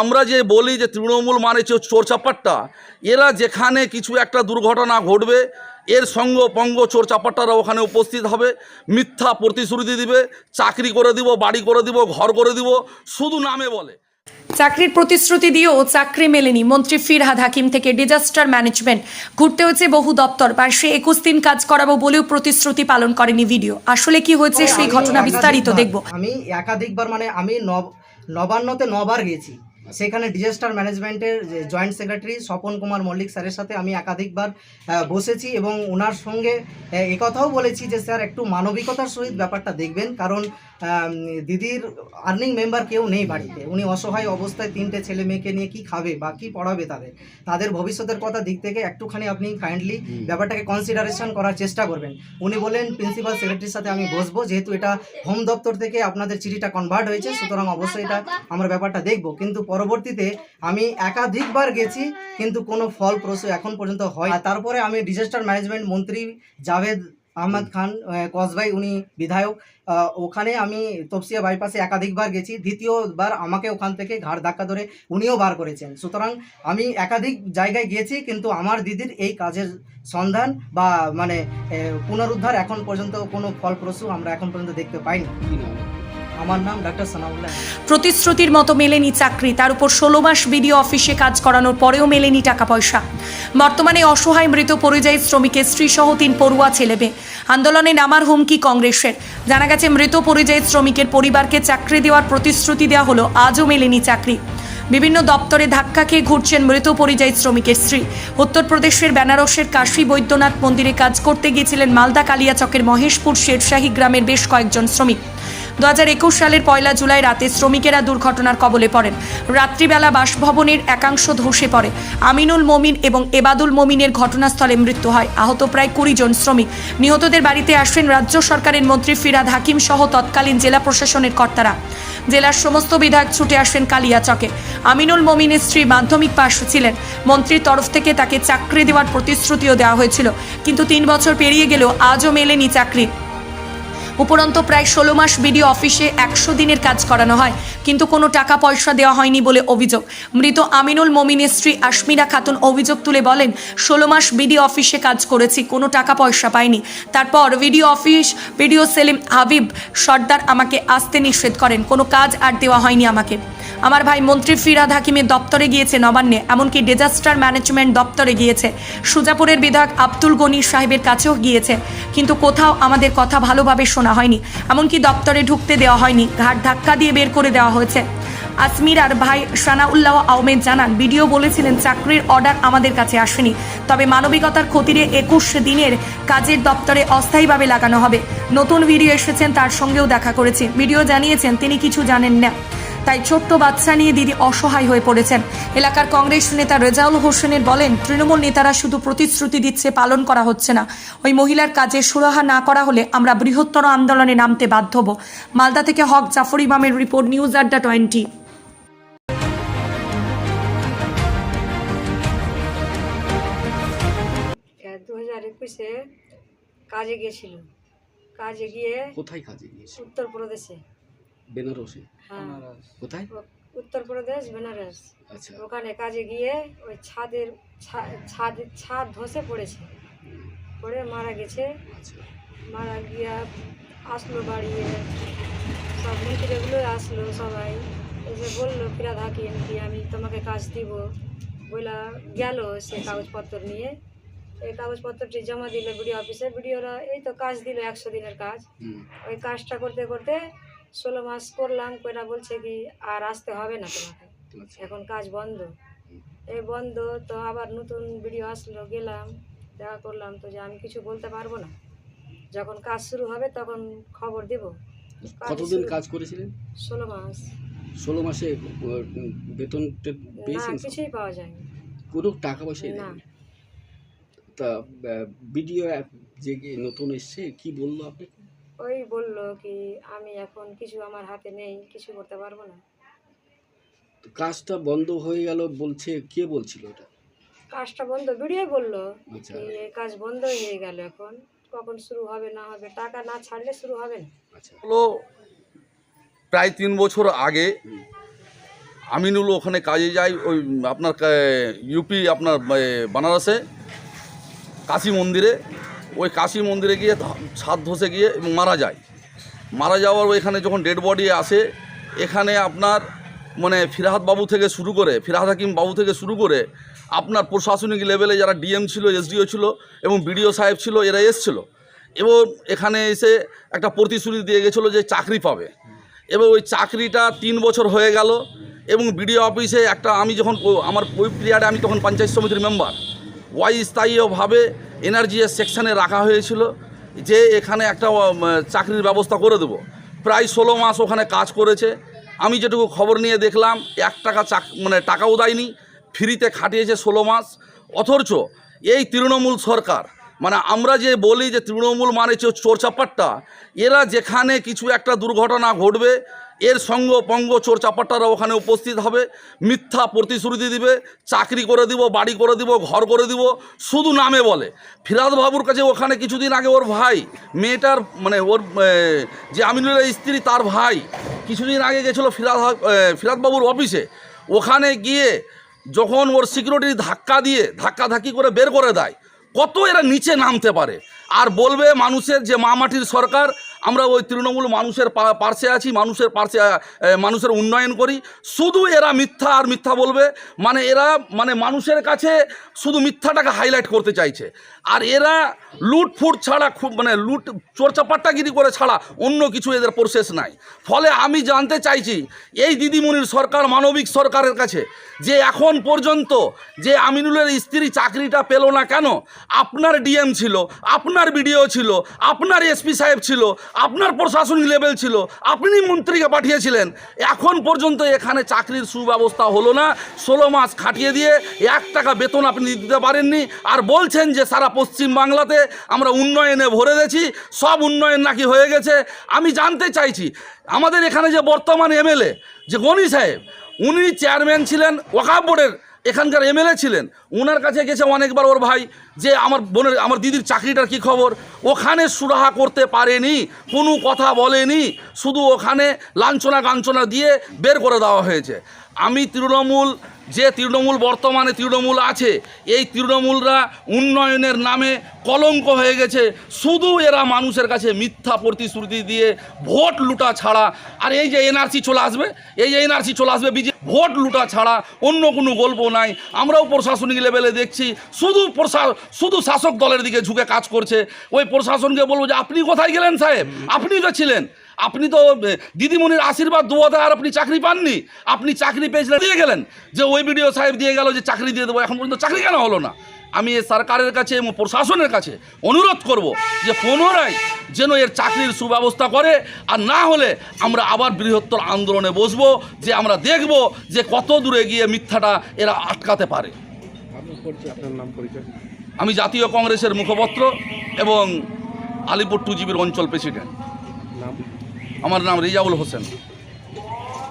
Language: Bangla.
আমরা যে বলি যে তৃণমূল মানে হচ্ছে চোর চাপাট্টা এরা যেখানে কিছু একটা দুর্ঘটনা ঘটবে এর সঙ্গ পঙ্গ চোর চাপাট্টারা ওখানে উপস্থিত হবে মিথ্যা প্রতিশ্রুতি দিবে চাকরি করে দিব বাড়ি করে দিব ঘর করে দিব শুধু নামে বলে। চাকরির প্রতিশ্রুতি দিয়েও চাকরি মেলেনি মন্ত্রী ফিরহাদ হাকিম থেকে ডিজাস্টার ম্যানেজমেন্ট। ঘুরতে হয়েছে বহু দপ্তর মাসে একুশ দিন কাজ করাবো বলেও প্রতিশ্রুতি পালন করেনি ভিডিও। আসলে কি হয়েছে সেই ঘটনা বিস্তারিত দেখব। আমি একাধিকবার মানে আমি নব নবান্নতে নবার গেছি সেখানে ডিজাস্টার ম্যানেজমেন্টের যে জয়েন্ট সেক্রেটারি স্বপন কুমার মল্লিক স্যারের সাথে আমি একাধিকবার বসেছি এবং ওনার সঙ্গে একথাও বলেছি যে, স্যার, একটু মানবিকতার সহিত ব্যাপারটা দেখবেন। কারণ দিদির আর্নিং মেম্বার কেউ নেই বাড়িতে। উনি অসহায় অবস্থায় তিনটে ছেলে মেয়েকে নিয়ে কি খাবে বা কি পড়াবে তাদের? তাদের ভবিষ্যতের কথা দিক থেকে একটুখানি আপনি কাইন্ডলি ব্যাপারটাকে কনসিডারেশন করার চেষ্টা করবেন। উনি বলেন প্রিন্সিপাল সেক্রেটারির সাথে আমি বসবো। যেহেতু এটা হোম দপ্তর থেকে আপনাদের চিঠিটা কনভার্ট হয়েছে সুতরাং অবশ্যই এটা আমরা ব্যাপারটা দেখব। কিন্তু পরবর্তীতে আমি একাধিকবার গেছি কিন্তু কোনো ফল প্রসূ এখন পর্যন্ত হয় তারপরে আমি ডিজাস্টার ম্যানেজমেন্ট মন্ত্রী জাভেদ আহমদ খান কসভাই কসবাই উনি বিধায়ক। ওখানে আমি তপসিয়া বাইপাসে একাধিকবার গেছি। দ্বিতীয়বার আমাকে ওখান থেকে ঘাড় ধাক্কা ধরে উনিও বার করেছেন। সুতরাং আমি একাধিক জায়গায় গিয়েছি কিন্তু আমার দিদির এই কাজের সন্ধান বা মানে পুনরুদ্ধার এখন পর্যন্ত কোনো ফলপ্রসূ আমরা এখন পর্যন্ত দেখতে পাইনি। আমার নাম ডাক্তার সানাউল্লাহ। প্রতিশ্রুতির মতো মেলেনি চাকরি। তার উপর ষোলো মাস বিডিও অফিসে কাজ করানোর পরেও মেলেনি টাকা পয়সা বর্তমানে অসহায় মৃত পরিযায়ী শ্রমিকের স্ত্রী সহ তিন পড়ুয়া ছেলে মেয়ে আন্দোলনে নামার হুমকি কংগ্রেসের। জানা গেছে, মৃত পরিযায়ী শ্রমিকের পরিবারকে চাকরি দেওয়ার প্রতিশ্রুতি দেওয়া হলো, আজও মেলেনি চাকরি। বিভিন্ন দপ্তরে ধাক্কা খেয়ে ঘুরছেন মৃত পরিযায়ী শ্রমিকের স্ত্রী। উত্তরপ্রদেশের বেনারসের কাশী বৈদ্যনাথ মন্দিরে কাজ করতে গিয়েছিলেন মালদা কালিয়াচকের মহেশপুর শেরশাহী গ্রামের বেশ কয়েকজন শ্রমিক। দু হাজার একুশ সালের পয়লা জুলাই রাতে শ্রমিকেরা দুর্ঘটনার কবলে পড়েন। রাত্রিবেলা বাসভবনের একাংশ ধসে পড়ে। আমিনুল মমিন এবং এবাদুল মমিনের ঘটনাস্থলে মৃত্যু হয়। আহত প্রায় কুড়ি জন শ্রমিক। নিহতদের বাড়িতে আসেন রাজ্য সরকারের মন্ত্রী ফিরাদ হাকিম সহ তৎকালীন জেলা প্রশাসনের কর্তারা। জেলার সমস্ত বিধায়ক ছুটে আসেন কালিয়াচকে। আমিনুল মমিনের স্ত্রী মাধ্যমিক পাশ ছিলেন। মন্ত্রীর তরফ থেকে তাকে চাকরি দেওয়ার প্রতিশ্রুতিও দেওয়া হয়েছিল। কিন্তু তিন বছর পেরিয়ে গেলেও আজও মেলেনি চাকরি উপরন্ত প্রায় ষোলো মাস বিডিও অফিসে একশো দিনের কাজ করানো হয়। কিন্তু কোনো টাকা পয়সা দেওয়া হয়নি বলে অভিযোগ। মৃত আমিনুল মমিনের স্ত্রী আশমিরা খাতুন অভিযোগ তুলে বলেন, ষোলো মাস বিডিও অফিসে কাজ করেছি, কোনো টাকা পয়সা পাইনি। তারপর BDO office VDO Selim Habib Sardar আমাকে আসতে নিষেধ করেন, কোনো কাজ আর দেওয়া হয়নি আমাকে। আমার ভাই মন্ত্রী ফিরাদ হাকিমের দপ্তরে গিয়েছে নবান্নে, এমনকি ডিজাস্টার ম্যানেজমেন্ট দপ্তরে গিয়েছে। সুজাপুরের বিধায়ক আব্দুল গনি সাহেবের কাছেও গিয়েছে, কিন্তু কোথাও আমাদের কথা ভালোভাবে শোনা হয়নি। এমনকি দপ্তরে ঢুকতে দেওয়া হয়নি, ঘাট ধাক্কা দিয়ে বের করে দেওয়া হয়েছে। আসমির আর ভাই সানাউল্লাহ আহমেদ জানান, বিডিও বলেছিলেন, চাকরির অর্ডার আমাদের কাছে আসেনি। তবে মানবিকতার খতিরে একুশ দিনের কাজের দপ্তরে অস্থায়ীভাবে লাগানো হবে। নতুন ভিডিও এসেছেন, তার সঙ্গেও দেখা করেছে। ভিডিও জানিয়েছেন, তিনি কিছু জানেন না। তাই ছোট্ট বাচ্চা নিয়ে দিদি অসহায় হয়ে পড়েছেন। এলাকার কংগ্রেস নেতা রেজাউল হোসেনের বলেন তৃণমূল নেতারা শুধু প্রতিশ্রুতি দিচ্ছে পালন করা হচ্ছে না। ওই মহিলার কাজে সুরাহা না করা হলে আমরা বৃহত্তর আন্দোলনে নামতে বাধ্য হব। মালদা থেকে হক জাফর ইমামের রিপোর্ট নিউজ আড্ডা টোয়েন্টি। দু হাজার একুশে কাজে গিয়েছিল। কাজে গিয়ে কোথায় কাজে গিয়েছে উত্তরপ্রদেশে। বেনারসে? হ্যাঁ। কোথায়? উত্তরপ্রদেশ বেনারস। আচ্ছা। ওখানে কাজে গিয়ে ওই ছাদের ছাদ ছাদ ধসে পড়েছে। পড়ে মারা গেছে। আচ্ছা। মারা গিয়া আসলো বাড়ি সব মন্ত্রীগুলো আসলো সবাই। এসে বলল ফিরাদ হাকিম কি আমি তোমাকে কাজ দিব। বইলা গেল সে কাগজপত্র নিয়ে। এই কাগজপত্রটি জমা দিল বিডিও অফিসে। বিডিওরা এই তো কাজ দিল একশো দিনের কাজ। ওই কাজটা করতে করতে ষোলো মাস করলাম কইরা বলছে কি আর আসতে হবে না তোমাকে। আচ্ছা। এখন কাজ বন্ধ। এই বন্ধ তো আবার নতুন ভিডিও আসলো গেলাম দেখা করলাম তো যে আমি কিছু বলতে পারব না। যখন কাজ শুরু হবে তখন খবর দেব। কাজ কতদিন কাজ করেছিলেন? ষোলো মাস। ষোলো মাসে বেতন পেয়েছেন কিছুই পাওয়া যায়নি। কোনো টাকা পয়সা না। তা ভিডিও যে নতুন এসছে কি বলল আপনাকে? ওই বলল কি আমি এখন কিছু আমার হাতে নেই কিছু করতে পারব না। কাজটা বন্ধ হয়ে গেল বলছে কে বলছিল এটা? কাজটা বন্ধ ভিডিও বলল আচ্ছা। কাজ বন্ধ হয়ে গেল এখন কখন শুরু হবে না হবে টাকা না ছাড়লে শুরু হবে না। আচ্ছা। হলো প্রায় তিন বছর আগে। আমিনুল ওখানে কাজে যাই ওই আপনার ইউপি আপনার বানারসে কাশী মন্দিরে। ওই কাশী মন্দিরে গিয়ে ছাদ ধসে গিয়ে এবং মারা যায়। মারা যাওয়ার এখানে যখন ডেড বডি আসে, এখানে আপনার মানে ফিরাহাত বাবু থেকে শুরু করে ফিরাহাত হাকিম বাবু থেকে শুরু করে আপনার প্রশাসনিক লেভেলে যারা ডিএম ছিল এসডিও ছিল এবং বিডিও সাহেব ছিল, এরা এসছিল। এবং এখানে এসে একটা প্রতিশ্রুতি দিয়ে গেছিল যে চাকরি পাবে। এবং ওই চাকরিটা তিন বছর হয়ে গেল এবং বিডিও অফিসে একটা আমি যখন আমার ওই পিরিয়ডে আমি তখন পঞ্চায়েত সমিতির মেম্বার ওয়াই স্থায়ীভাবে এনার্জিএস সেকশানে রাখা হয়েছিল যে এখানে একটা চাকরির ব্যবস্থা করে দেবো। প্রায় ষোলো মাস ওখানে কাজ করেছে। আমি যেটুকু খবর নিয়ে দেখলাম, এক টাকা চাক মানে টাকাও দেয়নি, ফ্রিতে খাটিয়েছে ষোলো মাস। অথচ এই তৃণমূল সরকার মানে আমরা যে বলি যে তৃণমূল মানে হচ্ছে চোর চাপ্পাট্টা এরা যেখানে কিছু একটা দুর্ঘটনা ঘটবে এর সঙ্গ পঙ্গ চোর চাপাট্টারা ওখানে উপস্থিত হবে। মিথ্যা প্রতিশ্রুতি দিবে, চাকরি করে দিব, বাড়ি করে দিব, ঘর করে দিব, শুধু নামে বলে। ফিরাদ বাবুর কাছে ওখানে কিছুদিন আগে ওর ভাই, মেয়েটার মানে ওর যে আমিনুলের স্ত্রী তার ভাই, কিছুদিন আগে গেছিল ফিরাদ ফিরাদ বাবুর অফিসে। ওখানে গিয়ে যখন ওর সিকিউরিটি ধাক্কা দিয়ে ধাক্কা ধাক্কি করে বের করে দেয়, কত এরা নিচে নামতে পারে। আর বলবে মানুষের যে মা মাটির সরকার আমরা ওই তৃণমূল মানুষের পার্শ্বে আছি, মানুষের পার্শ্বে মানুষের উন্নয়ন করি। শুধু এরা মিথ্যা আর মিথ্যা বলবে। মানে এরা মানে মানুষের কাছে শুধু মিথ্যাটাকে হাইলাইট করতে চাইছে। আর এরা লুটফুট ছাড়া খুব মানে লুট চোরচাপাট্টাগিরি করে ছাড়া অন্য কিছু এদের প্রসেস নাই। ফলে আমি জানতে চাইছি, এই দিদিমণির সরকার মানবিক সরকারের কাছে, যে এখন পর্যন্ত যে আমিনুলের স্ত্রী চাকরিটা পেল না কেন? আপনার ডিএম ছিল, আপনার বিডিও ছিল, আপনার এসপি সাহেব ছিল, আপনার প্রশাসনিক লেভেল ছিল, আপনি মন্ত্রীকে পাঠিয়েছিলেন। এখন পর্যন্ত এখানে চাকরির সুব্যবস্থা হলো না। ষোলো মাস খাটিয়ে দিয়ে এক টাকা বেতন আপনি দিতে পারেননি। আর বলছেন যে সারা পশ্চিম বাংলাতে আমরা উন্নয়নে ভরে দিয়েছি সব উন্নয়ন নাকি হয়ে গেছে। আমি জানতে চাইছি, আমাদের এখানে যে বর্তমান এমএলএ যে গনি সাহেব, উনি চেয়ারম্যান ছিলেন ওয়াকাব বোর্ডের এখানকার এমএলএ ছিলেন। ওনার কাছে গেছে অনেকবার ওর ভাই যে আমার বোনের, আমার দিদির চাকরিটার কি খবর? ওখানে সুরাহা করতে পারেনি, কোনো কথা বলেনি, শুধু ওখানে লাঞ্ছনা গাঞ্ছনা দিয়ে বের করে দেওয়া হয়েছে। আমি তৃণমূল যে তৃণমূল বর্তমানে তৃণমূল আছে, এই তৃণমূলরা উন্নয়নের নামে কলঙ্ক হয়ে গেছে। শুধু এরা মানুষের কাছে মিথ্যা প্রতিশ্রুতি দিয়ে ভোট লুটা ছাড়া, আর এই যে এনআরসি চলে আসবে, এই যে এনআরসি চলে আসবে, বিজে, ভোট লুটা ছাড়া অন্য কোনো গল্প নাই। আমরাও প্রশাসনিক লেভেলে দেখছি, শুধু প্রশা, শুধু শাসক দলের দিকে ঝুঁকে কাজ করছে। ওই প্রশাসনকে বলব যে, আপনি কোথায় গেলেন সাহেব? আপনি তো ছিলেন। আপনি তো দিদিমণির আশীর্বাদ দুয়াতে আর আপনি চাকরি পাননি। আপনি চাকরি পেয়েছিলেন, দিয়ে গেলেন। যে ওই বিডিও সাহেব দিয়ে গেল যে চাকরি দিয়ে দেবো, এখন পর্যন্ত চাকরি কেন হলো না? আমি এই সরকারের কাছে এবং প্রশাসনের কাছে অনুরোধ করব যে পুনরায় যেন এর চাকরির সুব্যবস্থা করে, আর না হলে আমরা আবার বৃহত্তর আন্দোলনে বসবো যে আমরা দেখব যে কত দূরে গিয়ে মিথ্যাটা এরা আটকাতে পারে। আমি জাতীয় কংগ্রেসের মুখপত্র এবং আলিপুর টু জিবির অঞ্চল প্রেসিডেন্ট। আমার নাম রিজাউল হোসেন।